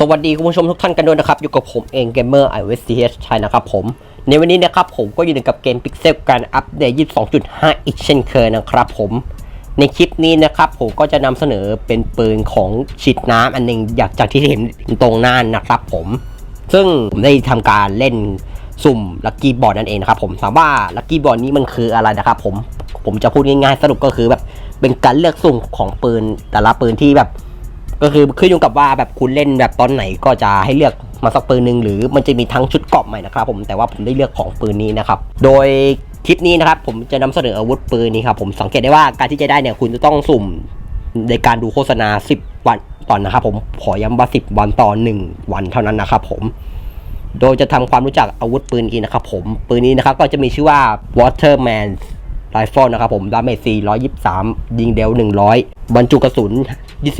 สวัสดีคุณผู้ชมทุกท่านกันด้วยนะครับ อยู่กับผมเองเกมเมอร์ไอเวสซีเอชชัยนะครับผม ในวันนี้นะครับผมก็อยู่ในกับเกม Pixel การอัปเดต 22.5 อีกเช่นเคยนะครับผม ในคลิปนี้นะครับผมก็จะนำเสนอเป็นปืนของฉีดน้ำอันหนึงอยากจากที่เห็นตรงหน้านะครับผม ซึ่งผมได้ทำการเล่นสุ่มลัคกี้บอร์ดนั่นเองนะครับผมถามว่าลัคกี้บอร์ดนี้มันคืออะไรนะครับผมผมจะพูดง่ายๆสรุปก็คือแบบเป็นการเลือกสุ่มของปืนแต่ละปืนที่แบบ ก็คือขึ้นอยู่กับว่าแบบคุณเล่นแบบตอนไหนก็จะให้เลือกมาสักปืนหนึ่งหรือมันจะมีทั้งชุดเกราะใหม่นะครับผมแต่ว่าผมได้เลือกของปืนนี้นะครับโดยคลิปนี้นะครับผมจะนำเสนออาวุธปืนนี้ครับผมสังเกตได้ว่าการที่จะได้เนี่ยคุณจะต้องสุ่มในการดูโฆษณา 10 วันต่อนนะครับผมขอย้ำว่า 10 วันต่อ 1 วันเท่านั้นนะครับผมโดยจะทำความรู้จักอาวุธปืนอีกนะครับผมปืนนี้นะครับก็จะมีชื่อว่า Waterman Rifle นะครับผมดาเมจ423 ยิงเดล100 บรรจุกระสุน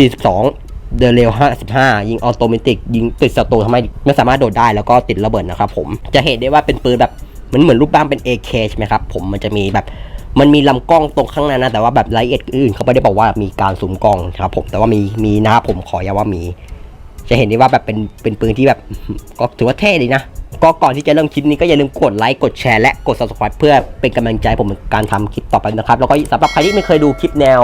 42 เดินเร็ว55ยิงออโตเมติกยิงติดศัตรูทำให้ไม่สามารถโดดได้แล้วก็ติดระเบิดนะครับผมจะเห็นได้ว่าเป็นปืนแบบเหมือนเหมือนรูปร่างเป็น AK ใช่ไหมครับผมมันจะมีแบบมันมีลำกล้องตรงข้างหน้านะ แต่ว่าแบบรายละเอียดอื่นเขาไม่ได้บอกว่ามีการซูมกล้องครับผมแต่ว่ามีมีนะครับผมขอย้ำว่ามี จะเห็นได้ว่าแบบเป็นเป็นปืนที่แบบก็ถือว่าเท่ดีนะ ก็ก่อนที่จะเริ่มคลิปนี้ก็อย่าลืมกดไลค์กดแชร์และกด subscribe เพื่อเป็นกำลังใจผมในการทำคลิปต่อไปนะครับ แล้วก็สำหรับใครที่ไม่เคยดูคลิปแนว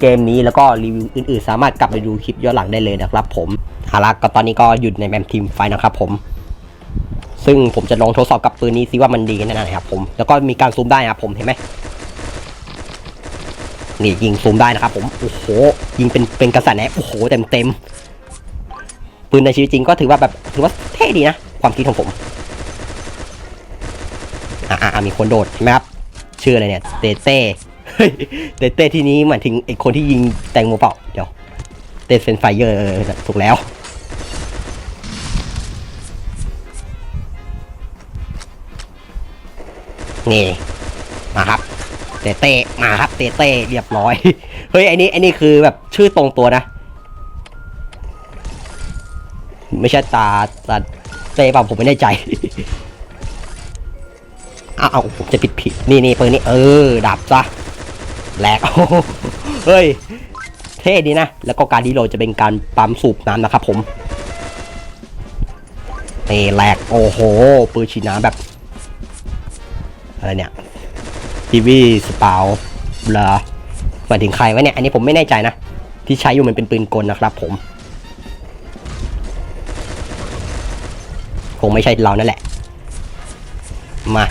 เกมนี้แล้วก็รีวิวอื่นๆ สามารถกลับไปดูคลิปย้อนหลังได้เลยนะครับ ผมเอาละก็ตอนนี้ก็หยุดในแมมทีมไฟนะครับผม ซึ่งผมจะลองทดสอบกับปืนนี้ซิว่ามันดีแน่ไหนครับผมแล้วก็มีการซูมได้นะครับผมเห็นไหมนี่ยิงซูมได้นะครับผมโอ้โหยิงเป็นเป็นกระแสแหนโอ้โหเต็มเต็มปืนในชีวิตจริงก็ถือว่าแบบถือว่าเท่ดีนะ ความคิดของผม อ่าอ่ามีคนโดดใช่ไหมครับ ชื่ออะไรเนี่ย เตเต้เตเต้ที่นี้หมายถึงไอ้คนที่ยิงแตงโมเปล่า เดี๋ยว เตเซนไฟเยอร์เออถูกแล้ว นี่ มาครับ เตเต้มาครับ เตเต้เรียบร้อย เฮ้ยไอ้นี่ไอ้นี่คือแบบชื่อตรงตัวนะ ไม่ใช่ตาตา เต้เปล่าผมไม่แน่ใจเอ้าผมจะปิดผิดนี่นี่ปืนนี่เออดับซะแหลกเฮ้ย เท่ดีนะ แล้วก็การดีโลจะเป็นการปั๊มสูบน้ำนะครับผมนี่แหลกโอ้โห ปืนฉีดน้ำแบบ อะไรเนี่ยทีวีสปาเหรอหมายถึงใครวะเนี่ย อันนี้ผมไม่แน่ใจนะ ที่ใช้อยู่มันเป็นปืนกลนะครับผม คงไม่ใช่เรานั่นแหละ มา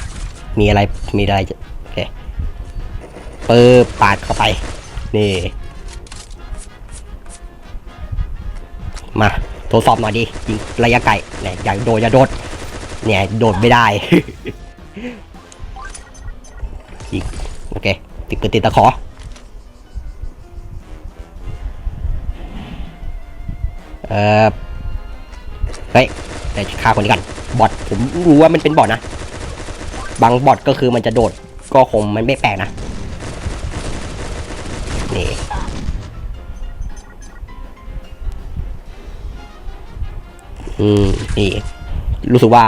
มีอะไร มีอะไรโอเคเปิดปาดเข้าไป นี่ มาทดสอบหน่อยดิยิงระยะไกลเนี่ยอย่าโดดอย่าโดด เนี่ย โดดไม่ได้ยิงโอเค ติดกระติดตะขอ เอ่อเฮ้ย เดี๋ยวฆ่าคนนี้กันบอทผมรู้ว่ามันเป็นบอทนะ บางบอทก็คือมันจะโดดก็คงมันไม่แปลกนะนี่อืมนี่รู้สึกว่า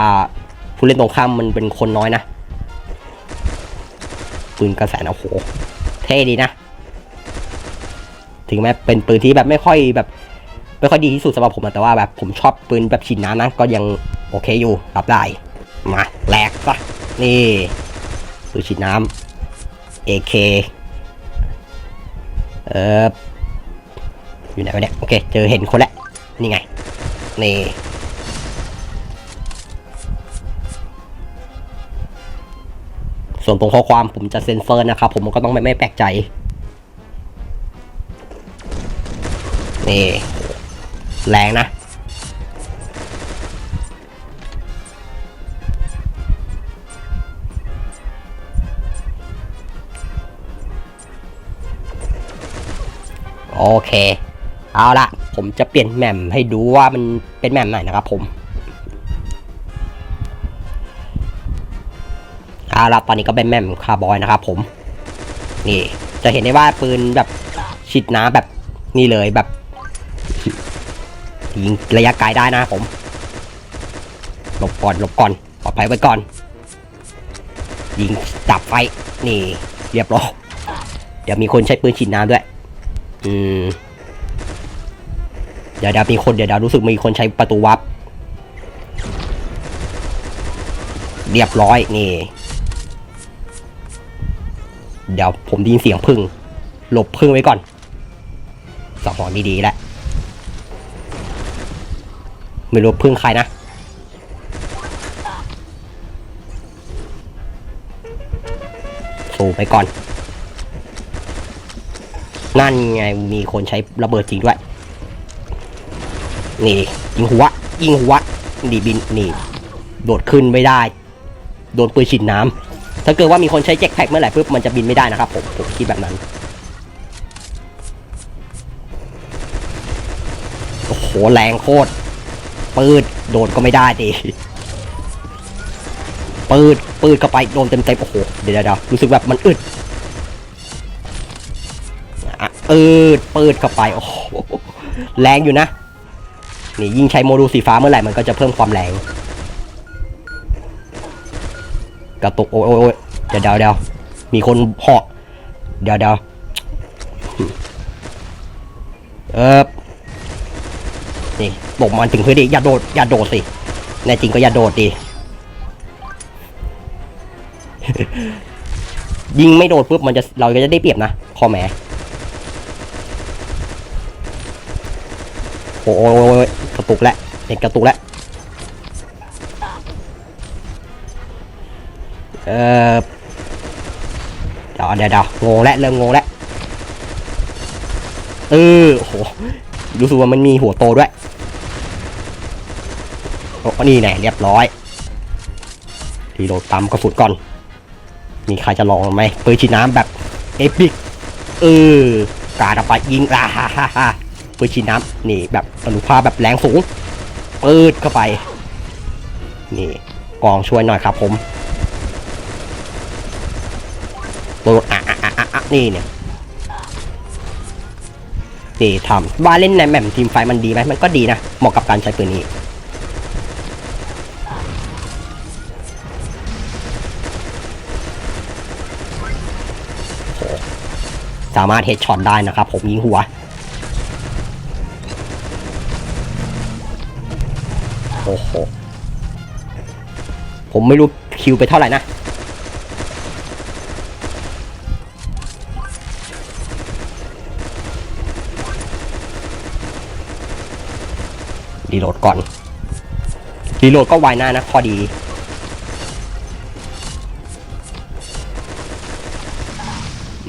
ผู้เล่นตรงข้ามมันเป็นคนน้อยนะปืนกระแสนะโอ้โหเท่ดีนะ ถึงแม้เป็นปืนที่แบบไม่ค่อยแบบ ไม่ค่อยดีที่สุดสำหรับผมแต่ว่าแบบผมชอบปืนแบบฉีดน้ำนะก็ยังโอเคอยู่รับได้มาแหลกปะนี่ปืนฉีดน้ำ AK เอออยู่ไหนวะเนี่ยโอเคเจอเห็นคนแล้วนี่ไงนี่ส่วนตรงข้อความผมจะเซ็นเซอร์นะครับผมก็ต้องไม่ไม่แปลกใจนี่ แรงนะ โอเค เอาละผมจะเปลี่ยนแหม่มให้ดูว่ามันเป็นแหม่มไหนนะครับผมเอาละตอนนี้ก็เป็นแหม่มคาร์บอยนะครับผม นี่ จะเห็นได้ว่าปืนแบบฉีดน้ำแบบนี่เลยแบบ ยิงระยะไกลได้นะผม หลบก่อนหลบก่อนปลอดภัยไว้ก่อน ยิงดับไฟ นี่ เรียบร้อยเดี๋ยวมีคนใช้ปืนฉีดน้ำด้วย อืม เดี๋ยวเดี๋ยวมีคนเดี๋ยวเดี๋ยวรู้สึกมีคนใช้ประตูวับ เรียบร้อยนี่ เดี๋ยวผมได้ยินเสียงพึ่ง หลบพึ่งไว้ก่อนสองหอนดีๆแล้ว ไม่รู้พึ่งใครนะ สูไปก่อน นั่นไงมีคนใช้ระเบิดจริงด้วย นี่ยิงหัว ยิงหัว ดีบิน นี่ โดดขึ้นไม่ได้ โดนปืนฉีดน้ำ ถ้าเกิดว่ามีคนใช้แจ็คแพ็กเมื่อไหร่ปุ๊บมันจะบินไม่ได้นะครับผม ผมคิดแบบนั้นโอ้โหแรงโคตร ปืดโดนก็ไม่ได้ดิปืดปืดเข้าไปโดนเต็มเต็มโอ้โหเดี๋ยวเดี๋ยวรู้สึกแบบมันอึดอะปืดปืดเข้าไปโอ้โหแรงอยู่นะ นี่ยิ่งใช้โมดูลสีฟ้าเมื่อไหร่มันก็จะเพิ่มความแรงกระตุกโอ้ยโอ้ยโอ้ยเดี๋ยวเดี๋ยวเดี๋ยวมีคนเหาะเดี๋ยวเดี๋ยวเออ นี่ตกมันถึงพื้นดิอย่าโดดอย่าโดดสิแน่จริงก็อย่าโดดดิยิงไม่โดดปุ๊บมันจะเราก็จะได้เปรียบนะคอแหมโอ้ยโอ้ยโอ้ยกระตุกแล้วเห็นกระตุกแล้วเออเดี๋ยวเดี๋ยวเดี๋ยวงงแล้วเริ่มงงแล้วเออโอ้โหรู้สึกว่ามันมีหัวโตด้วย โอ้นี่แน่เรียบร้อยทีโรตามกระสุนก่อน มีใครจะลองไหมปืนฉีดน้ำแบบเอพิกเออกาดออกไปยิงอ่าฮ่าฮ่าฮ่าปืนฉีดน้ำนี่แบบอนุภาพแบบแรงสูงปืดเข้าไปนี่กองช่วยหน่อยครับผมตัวอะอะอะอะอะนี่เนี่ยนี่ทำว่าเล่นในแมมทีมไฟมันดีไหมมันก็ดีนะเหมาะกับการใช้ปืนนี้ สามารถเฮดช็อตได้นะครับ ผมยิงหัว โอ้โห ผมไม่รู้คิวไปเท่าไหร่นะรีโหลดก่อน รีโหลดก็ไวหน้านะพอดี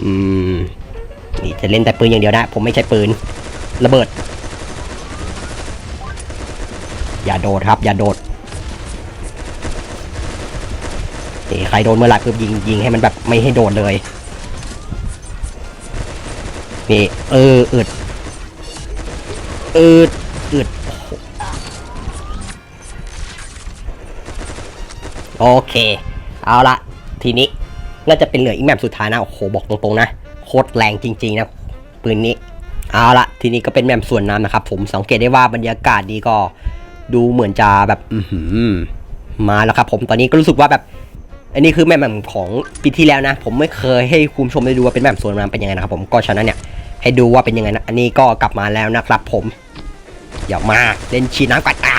อืม นี่จะเล่นแต่ปืนอย่างเดียวนะ ผมไม่ใช่ปืน ระเบิด อย่าโดดครับ อย่าโดดนี่ใครโดนเมื่อไหร่ปุ๊บยิงยิงให้มันแบบไม่ให้โดดเลย นี่เอออึดอึดอึดโอเค เอาละทีนี้น่าจะเป็นเหลืออีกแมปสุดท้ายนะ โอ้โห บอกตรงๆนะ คตรแรงจริง ๆ นะปืนนี้เอาละทีนี้ก็เป็นแมปส่วนน้ำนะครับ ผมสังเกตได้ว่าบรรยากาศดีก็ดูเหมือนจะแบบอืมาแล้วครับ ผมตอนนี้ก็รู้สึกว่าแบบ อันนี้คือแมปของปีที่แล้วนะ ผมไม่เคยให้คุณชมได้ดูว่าเป็นแมปส่วนน้ำเป็นยังไงนะครับผมก็ฉะนั้นเนี่ย ให้ดูว่าเป็นยังไงนะอันนี้ก็กลับมาแล้วนะครับ ผมอย่ามาเล่นฉีดน้ำกัดตา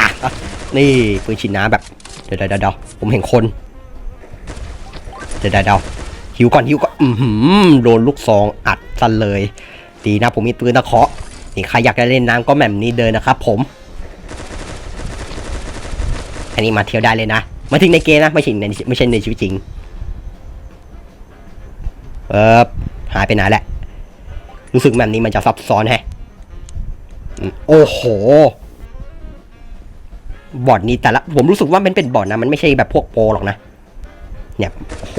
นี่ปืนฉีดน้ำแบบเดี๋ยวเดี๋ยวผมเห็นคนเดี๋ยวเดี๋ยวเดี๋ยว หิวก่อนหิวก่อนอือหือโดนลูกซองอัดซันเลย ดีนะผมมีปืนตะเคาะนี่ใครอยากจะเล่นน้ำก็แหม่มนี้เดินนะครับ ผม อันนี้มาเที่ยวได้เลยนะมาถึงในเกมนะไม่ใช่ในไม่ใช่ในชีวิตจริงเออหายไปไหนแหละรู้สึกแบบนี้มันจะซับซ้อนแฮะโอ้โห บอร์ดนี้แต่ละ ผมรู้สึกว่ามันเป็นบอร์ดนะ มันไม่ใช่แบบพวกโปรหรอกนะ เนี่ยโอ้โห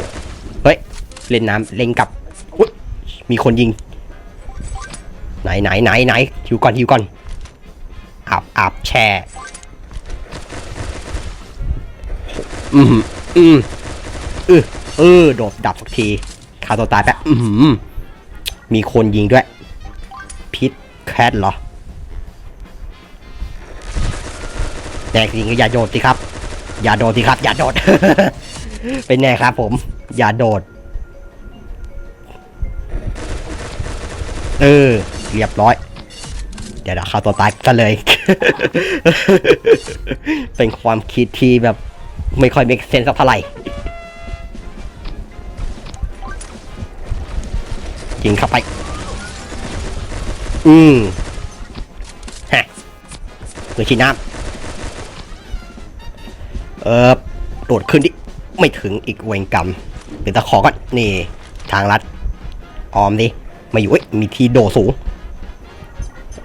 เล่นน้ำเล่นกับอุ๊ยมีคนยิง ไหนไหนไหนไหนหิวก่อนหิวก่อนอาบอาบแช่อืมอืมเออเออโดดดับสักทีฆ่าตัวตายแป๊บอืมมีคนยิงด้วย พิษแคทเหรอแน่จริงก็อย่าโดดสิครับ อย่าโดดสิครับ อย่าโดด เป็นไงครับผม อย่าโดด เออ เรียบร้อย เดี๋ยวเดี๋ยวฆ่าตัวตายซะเลย เป็นความคิดที่แบบไม่ค่อย make sense สักเท่าไหร่ยิงเข้าไป อืมฮะมือชีน้ำเออโดดขึ้นดิ ไม่ถึงอีกเวงกรรมเดี๋ยวตะขอก่อน นี่ ทางลัด ออมดิ มาอยู่เอ้ยมีทีโดสูง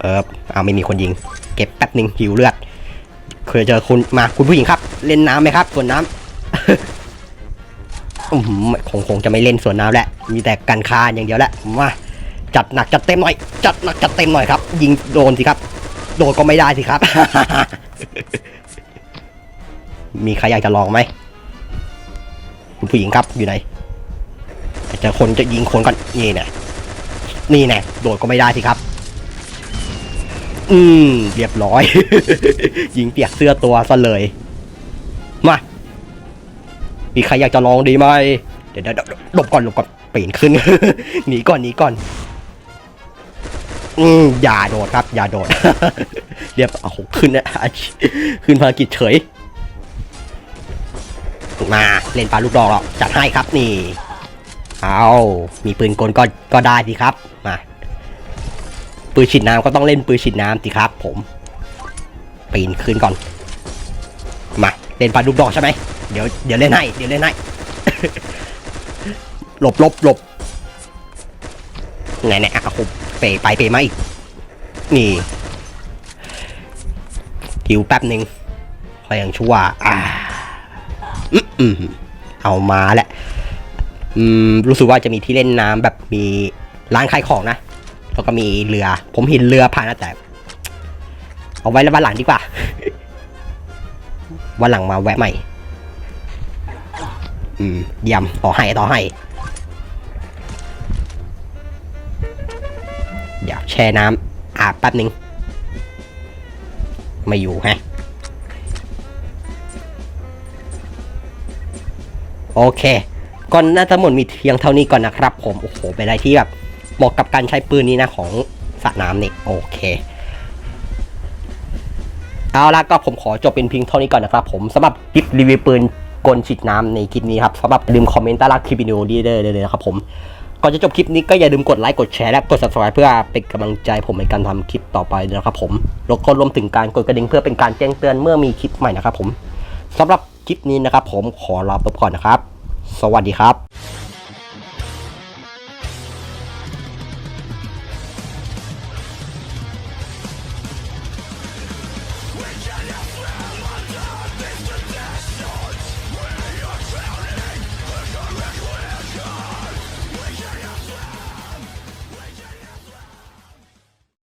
เออเอาไม่มีคนยิง เก็บแป๊บหนึ่งหิวเลือดเคยเจอคุณมาคุณผู้หญิงครับ เล่นน้ำไหมครับส่วนน้ำอือหือคงคงจะไม่เล่นสวนน้ำแหละมีแต่การคานอย่างเดียวแหละมาจัดหนักจัดเต็มหน่อย จัดหนักจัดเต็มหน่อยครับ ยิงโดนสิครับ โดนก็ไม่ได้สิครับ มีใครอยากจะลองไหมคุณผู้หญิงครับอยู่ไหนจะคนจะยิงคนก่อนนี่แน่ นี่แน่โดดก็ไม่ได้สิครับ อืม เรียบร้อย ยิงเปียกเสื้อตัวซะเลย มา มีใครอยากจะลองดีไหมเดี๋ยวเดี๋ยวเดี๋ยวหลบก่อนหลบก่อนปีนขึ้น หนีก่อนหนีก่อน อืมอย่าโดดครับ อย่าโดด เรียบเอาขึ้นนะขึ้นภารกิจเฉย มาเล่นปลาลูกดอกหรอกจัดให้ครับนี่ เอา มีปืนกลก็ก็ได้สิครับ ปืนฉีดน้ำก็ต้องเล่นปืนฉีดน้ำสิครับผมปีนขึ้นก่อน มาเล่นปลาลูกดอกใช่ไหมเดี๋ยวเดี๋ยวเล่นให้เดี๋ยวเล่นให้หลบหลบหลบไงเนี่ยอะผมเปไปเปมาอีก นี่หิวแป๊บหนึ่งคอยยังชั่วอ่าอืมเอามาแหละ อืม รู้สึกว่าจะมีที่เล่นน้ำแบบมีร้านขายของนะ แล้วก็มีเรือ ผมเห็นเรือผ่านนะแต่ เอาไว้แล้ววันหลังดีกว่า วันหลังมาแวะใหม่ อืมเยี่ยมต่อให้ต่อให้อยากแช่น้ำอาบแป๊บนึงไม่อยู่ฮะโอเค ก่อนน่าจะหมดมีเพียงเท่านี้ก่อนนะครับผม โอ้โห เป็นอะไรที่แบบ เหมาะกับการใช้ปืนนี้นะของสระน้ำนี่โอเค เอาละก็ผมขอจบเป็นเพียงเท่านี้ก่อนนะครับผมสำหรับคลิปรีวิวปืนกลฉีดน้ำในคลิปนี้ครับสำหรับลืมคอมเมนต์ใต้ล่างคลิปวิดีโอนี้ได้เลยนะครับผมก่อนจะจบคลิปนี้ก็อย่าลืมกดไลค์กดแชร์และกด subscribe เพื่อเป็นกำลังใจผมในการทำคลิปต่อไปนะครับผมแล้วก็รวมถึงการกดกระดิ่งเพื่อเป็นการแจ้งเตือนเมื่อมีคลิปใหม่นะครับผมสำหรับคลิปนี้นะครับผมขอลาไปก่อนนะครับ สวัสดีครับ